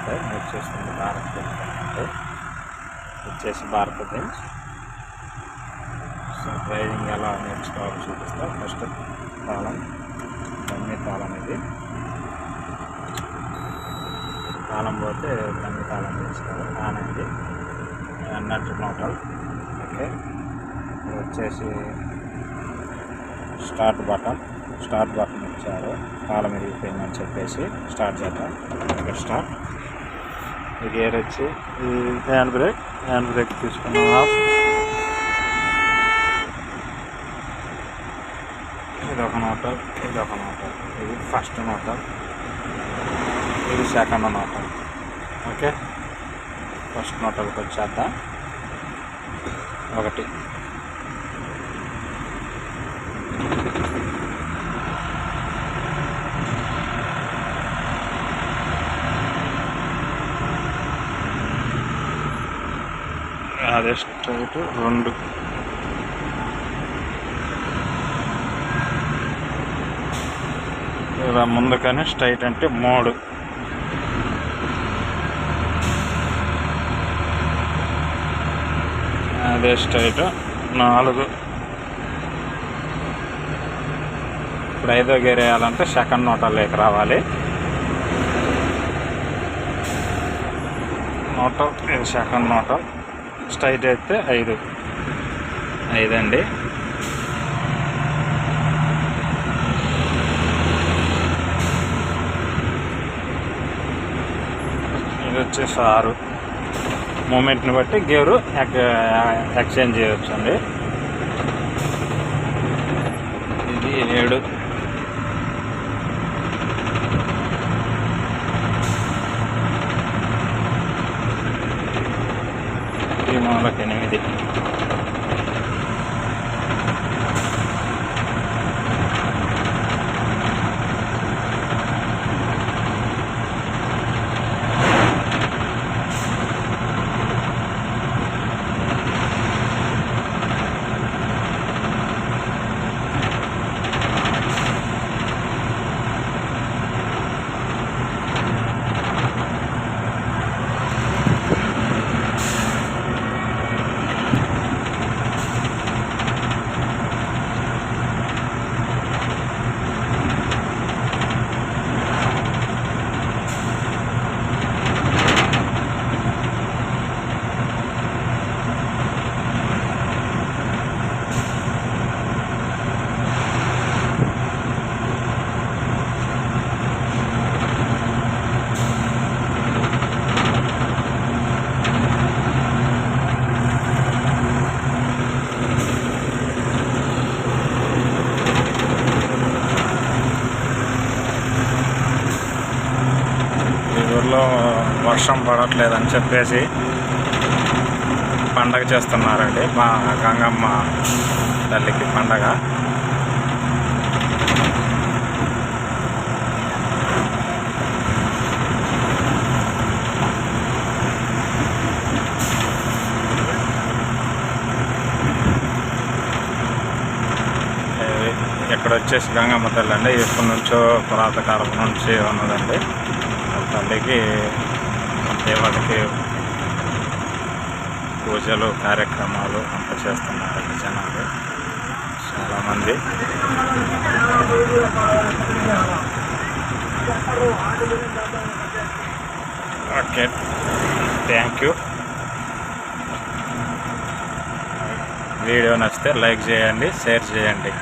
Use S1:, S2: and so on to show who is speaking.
S1: వస్తాయి మీరు చూస్తుంది భారత్ బెంజ్ అంటే వచ్చేసి భారత్ బెంజ్ సో డ్రైవింగ్ ఎలా నేర్చుకోవాలో చూపిస్తా. ఫస్ట్ తాళం దమ్మి తాళం ఇది. తాళం పోతే దమ్మి తాళం తీసుకోవాలి. ఆన్ అయింది అన్నట్టు మోటల్ ఓకే. వచ్చేసి స్టార్ట్ బటన్. స్టార్ట్ బటన్ ఇచ్చారు. తాళం ఇరిగిపోయిందని చెప్పేసి స్టార్ట్ చేద్దాం ఇక్కడ స్టార్ట్. గేర్ వచ్చి ఈ హ్యాండ్ బ్రేక్ హ్యాండ్ బ్రేక్ తీసుకున్నాం. హాఫ్. ఇది నోటర్ ఇదొక నోటర్. ఇది ఫస్ట్ నోటర్ ఇది సెకండ్ నోటర్. ఓకే? ఫస్ట్ నోటర్కి వచ్చేద్దాం. ఒకటి. అదే స్ట్రైట్ రెండు. ఇలా ముందుకని స్ట్రైట్ అంటే మూడు. అదే స్ట్రైట్ నాలుగు. ఇప్పుడు ఐదో గేర్ వేయాలంటే సెకండ్ నోటర్లోకి రావాలి. నోటల్ ఇది సెకండ్ నోటర్ స్ట్రైట్ అయితే ఐదు. ఐదండి. ఇది వచ్చేసి ఆరు. మూమెంట్ని బట్టి గేరు ఎక్స్చేంజ్ చేయవచ్చు అండి ఇది ఏడు. ambas tienen వర్షం పడట్లేదని చెప్పేసి పండగ చేస్తున్నారండి. మా గంగమ్మ తల్లికి పండగ. ఇక్కడ వచ్చేసి గంగమ్మ తల్లి అండి. ఎప్పటి నుంచో పురాతకాలం నుంచి ఉన్నదండి. తల్లికి దేవతకి పూజలు కార్యక్రమాలు అంత చేస్తున్నారు జనాలు. చాలామంది. ఓకే. థ్యాంక్ యూ వీడియో నచ్చితే లైక్ చేయండి షేర్ చేయండి.